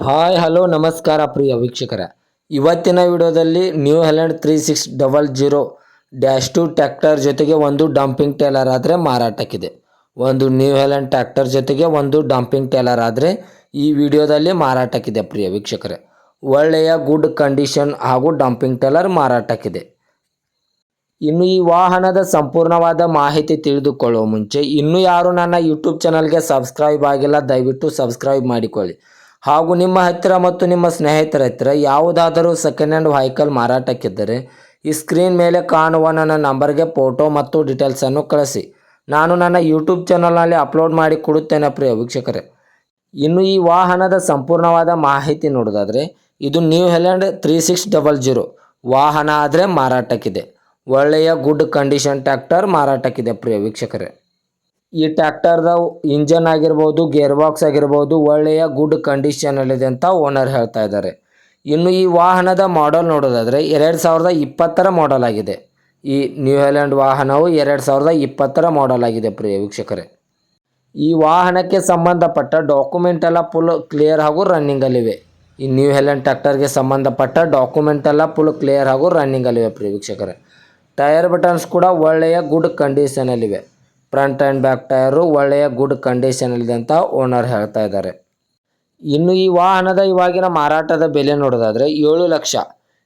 Hi, hello, ನಮಸ್ಕಾರ ಪ್ರಿಯ ವೀಕ್ಷಕರ. ಇವತ್ತಿನ ವಿಡಿಯೋದಲ್ಲಿ New Holland three six double zero dash two tractor ಜೊತೆಗೆ ಒಂದು ಡಂಪಿಂಗ್ ಟೇಲರ್ ಆದರೆ ಮಾರಾಟಕ್ಕಿದೆ. ಒಂದು ನ್ಯೂ ಹೆಲೆಂಡ್ ಟ್ಯಾಕ್ಟರ್ ಜೊತೆಗೆ ಒಂದು ಡಂಪಿಂಗ್ ಟೇಲರ್ ಆದರೆ ಈ ವಿಡಿಯೋದಲ್ಲಿ ಮಾರಾಟಕ್ಕಿದೆ ಪ್ರಿಯ ವೀಕ್ಷಕರೇ. ಒಳ್ಳೆಯ ಗುಡ್ ಕಂಡೀಷನ್ ಹಾಗೂ ಡಂಪಿಂಗ್ ಟೇಲರ್ ಮಾರಾಟಕ್ಕಿದೆ. ಇನ್ನು ಈ ವಾಹನದ ಸಂಪೂರ್ಣವಾದ ಮಾಹಿತಿ ತಿಳಿದುಕೊಳ್ಳುವ ಮುಂಚೆ ಇನ್ನೂ ಯಾರು ನನ್ನ ಯೂಟ್ಯೂಬ್ ಚಾನಲ್ಗೆ ಸಬ್ಸ್ಕ್ರೈಬ್ ಆಗಿಲ್ಲ, ದಯವಿಟ್ಟು ಸಬ್ಸ್ಕ್ರೈಬ್ ಮಾಡಿಕೊಳ್ಳಿ. ಹಾಗೂ ನಿಮ್ಮ ಹತ್ತಿರ ಮತ್ತು ನಿಮ್ಮ ಸ್ನೇಹಿತರ ಹತ್ತಿರ ಯಾವುದಾದರೂ ಸೆಕೆಂಡ್ ಹ್ಯಾಂಡ್ ವೆಹಿಕಲ್ ಮಾರಾಟಕ್ಕಿದ್ದರೆ ಈ ಸ್ಕ್ರೀನ್ ಮೇಲೆ ಕಾಣುವ ನನ್ನ ನಂಬರ್ಗೆ ಫೋಟೋ ಮತ್ತು ಡೀಟೇಲ್ಸನ್ನು ಕಳಿಸಿ. ನಾನು ನನ್ನ ಯೂಟ್ಯೂಬ್ ಚಾನಲ್ನಲ್ಲಿ ಅಪ್ಲೋಡ್ ಮಾಡಿ ಕೊಡುತ್ತೇನೆ ಪ್ರಿಯ ವೀಕ್ಷಕರೇ. ಇನ್ನು ಈ ವಾಹನದ ಸಂಪೂರ್ಣವಾದ ಮಾಹಿತಿ ನೋಡೋದಾದರೆ, ಇದು new Holland three six double zero ವಾಹನ ಆದರೆ ಮಾರಾಟಕ್ಕಿದೆ. ಒಳ್ಳೆಯ ಗುಡ್ ಕಂಡೀಷನ್ ಟ್ಯಾಕ್ಟರ್ ಮಾರಾಟಕ್ಕಿದೆ ಪ್ರಿಯ ವೀಕ್ಷಕರೇ. ಈ ಟ್ಯಾಕ್ಟರ್ದ ಇಂಜನ್ ಆಗಿರ್ಬೋದು ಗೇರ್ ಬಾಕ್ಸ್ ಆಗಿರ್ಬೋದು, ಒಳ್ಳೆಯ ಗುಡ್ ಕಂಡೀಷನಲ್ಲಿದೆ ಅಂತ ಓನರ್ ಹೇಳ್ತಾ ಇದ್ದಾರೆ. ಇನ್ನು ಈ ವಾಹನದ ಮಾಡೆಲ್ ನೋಡೋದಾದರೆ ಎರಡು ಸಾವಿರದ ಇಪ್ಪತ್ತರ ಮಾಡೆಲ್ ಆಗಿದೆ. ಈ ನ್ಯೂ ಹೆಲೆಂಡ್ ವಾಹನವು ಎರಡು ಸಾವಿರದ ಇಪ್ಪತ್ತರ ಮಾಡೆಲ್ ಆಗಿದೆ ಪ್ರಿಯ ವೀಕ್ಷಕರೇ. ಈ ವಾಹನಕ್ಕೆ ಸಂಬಂಧಪಟ್ಟ ಡಾಕ್ಯುಮೆಂಟ್ ಎಲ್ಲ ಫುಲ್ ಕ್ಲಿಯರ್ ಹಾಗೂ ರನ್ನಿಂಗಲ್ಲಿವೆ ಈ ನ್ಯೂ ಹೆಲೆಂಡ್ ಟ್ಯಾಕ್ಟರ್ಗೆ ಸಂಬಂಧಪಟ್ಟ ಡಾಕ್ಯುಮೆಂಟ್ ಎಲ್ಲ ಫುಲ್ ಕ್ಲಿಯರ್ ಹಾಗೂ ರನ್ನಿಂಗಲ್ಲಿವೆ ಪ್ರಿಯ ವೀಕ್ಷಕರೇ. ಟೈರ್ ಬಟನ್ಸ್ ಕೂಡ ಒಳ್ಳೆಯ ಗುಡ್ ಕಂಡೀಷನಲ್ಲಿವೆ ಫ್ರಂಟ್ ಆ್ಯಂಡ್ ಬ್ಯಾಕ್ ಟೈರು ಒಳ್ಳೆಯ ಗುಡ್ ಕಂಡೀಷನಲ್ಲಿದೆ ಅಂತ ಓನರ್ ಹೇಳ್ತಾ ಇದ್ದಾರೆ. ಇನ್ನು ಈ ವಾಹನದ ಇವಾಗಿನ ಮಾರಾಟದ ಬೆಲೆ ನೋಡೋದಾದರೆ ಏಳು ಲಕ್ಷ.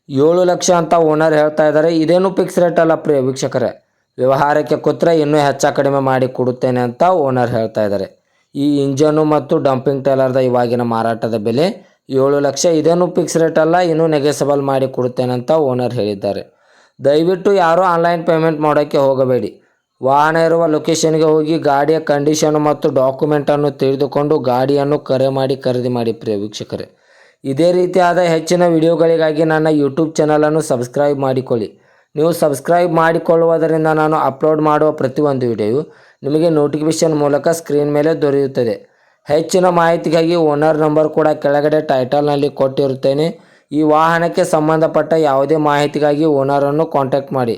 ಏಳು ಲಕ್ಷ ಅಂತ ಓನರ್ ಹೇಳ್ತಾ ಇದ್ದಾರೆ. ಇದೇನು ಫಿಕ್ಸ್ ರೇಟ್ ಅಲ್ಲ ಪ್ರಿಯ ವೀಕ್ಷಕರೇ. ವ್ಯವಹಾರಕ್ಕೆ ಕೂತ್ರೆ ಇನ್ನೂ ಹೆಚ್ಚ ಕಡಿಮೆ ಮಾಡಿ ಕೊಡುತ್ತೇನೆ ಅಂತ ಓನರ್ ಹೇಳ್ತಾ ಇದ್ದಾರೆ. ಈ ಇಂಜನು ಮತ್ತು ಡಂಪಿಂಗ್ ಟೈಲರ್ದ ಇವಾಗಿನ ಮಾರಾಟದ ಬೆಲೆ ಏಳು ಲಕ್ಷ. ಇದೇನು ಫಿಕ್ಸ್ ರೇಟ್ ಅಲ್ಲ, ಇನ್ನೂ ನೆಗೆಸಬಲ್ ಮಾಡಿ ಕೊಡುತ್ತೇನೆ ಅಂತ ಓನರ್ ಹೇಳಿದ್ದಾರೆ. ದಯವಿಟ್ಟು ಯಾರೂ ಆನ್ಲೈನ್ ಪೇಮೆಂಟ್ ಮಾಡೋಕ್ಕೆ ಹೋಗಬೇಡಿ. ವಾಹನ ಇರುವ ಲೊಕೇಶನ್ಗೆ ಹೋಗಿ ಗಾಡಿಯ ಕಂಡೀಷನ್ ಮತ್ತು ಡಾಕ್ಯುಮೆಂಟನ್ನು ತಿಳಿದುಕೊಂಡು ಗಾಡಿಯನ್ನು ಕರೆ ಮಾಡಿ ಖರೀದಿ ಮಾಡಿ ಪ್ರಿಯ ವೀಕ್ಷಕರೇ. ಇದೇ ರೀತಿಯಾದ ಹೆಚ್ಚಿನ ವಿಡಿಯೋಗಳಿಗಾಗಿ ನನ್ನ ಯೂಟ್ಯೂಬ್ ಚಾನಲನ್ನು ಸಬ್ಸ್ಕ್ರೈಬ್ ಮಾಡಿಕೊಳ್ಳಿ. ನೀವು ಸಬ್ಸ್ಕ್ರೈಬ್ ಮಾಡಿಕೊಳ್ಳುವುದರಿಂದ ನಾನು ಅಪ್ಲೋಡ್ ಮಾಡುವ ಪ್ರತಿಯೊಂದು ವಿಡಿಯೋ ನಿಮಗೆ ನೋಟಿಫಿಕೇಶನ್ ಮೂಲಕ ಸ್ಕ್ರೀನ್ ಮೇಲೆ ದೊರೆಯುತ್ತದೆ. ಹೆಚ್ಚಿನ ಮಾಹಿತಿಗಾಗಿ ಓನರ್ ನಂಬರ್ ಕೂಡ ಕೆಳಗಡೆ ಟೈಟಲ್ನಲ್ಲಿ ಕೊಟ್ಟಿರುತ್ತೇನೆ. ಈ ವಾಹನಕ್ಕೆ ಸಂಬಂಧಪಟ್ಟ ಯಾವುದೇ ಮಾಹಿತಿಗಾಗಿ ಓನರನ್ನು ಕಾಂಟ್ಯಾಕ್ಟ್ ಮಾಡಿ.